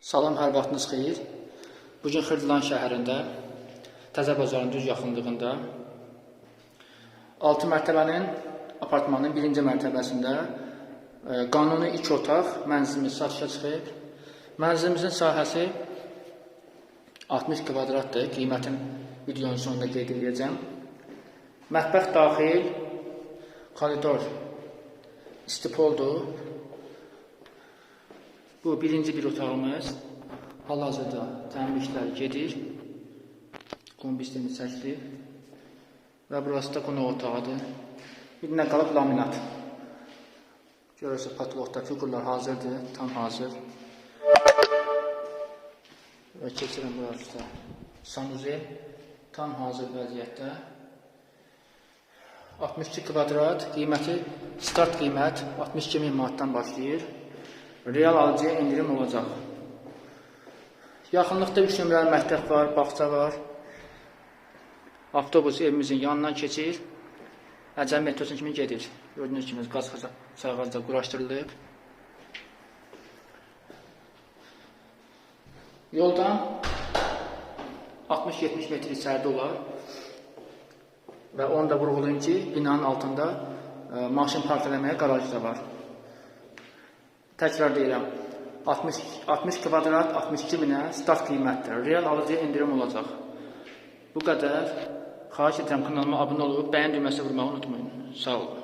Salam, hər vaxtınız xeyir. Bu gün Xırdalan şəhərində Təzə bazarın düz yaxınlığında 6 mərtəbənin apartmanın birinci mərtəbəsində e, qanuni 2 otaq mənzilimiz satışa çıxıb. Mənzilimizin sahəsi 60 kvadratdır. Qiymətini videonun sonunda qeyd edəcəm. Mətbəx daxil, koridor istipoldur. Bu birinci bir otağımız. Hal-hazırda təmir işləri gedir. Kombistini çəkdi. Və burası da qonaq otağıdır. Bir nə qalıb laminat. Görürsünüz patologda fiqurlar hazırdır, tam hazır. Və keçirəm burası sanuzel tam hazır vəziyyətdə. 62 kvadrat, qiyməti start qiymət 62 min manatdan başlayır. Real alıcıya indirim olacaq. Yaxınlıqda 3 nömrəli məktəb var, bağça var. Avtobus evimizin yanından keçir. Əcəl metrosun kimi gedir. Gördüyünüz kimi qaz sağğacda quraşdırılıb. Yoldan 60-70 metr içəridə olar. Və onu da vurğulayım ki, binanın altında ə, maşın park eləməyə qaraj da var. Təkrar deyirəm. 60 60 kvadrat 62 minə start qiymətdir. Real alıcıya indirim olacaq. Bu qədər. Xahiş edirəm kanalıma abunə olub, bəyən düyməsi vurmağı unutmayın. Sağ olun.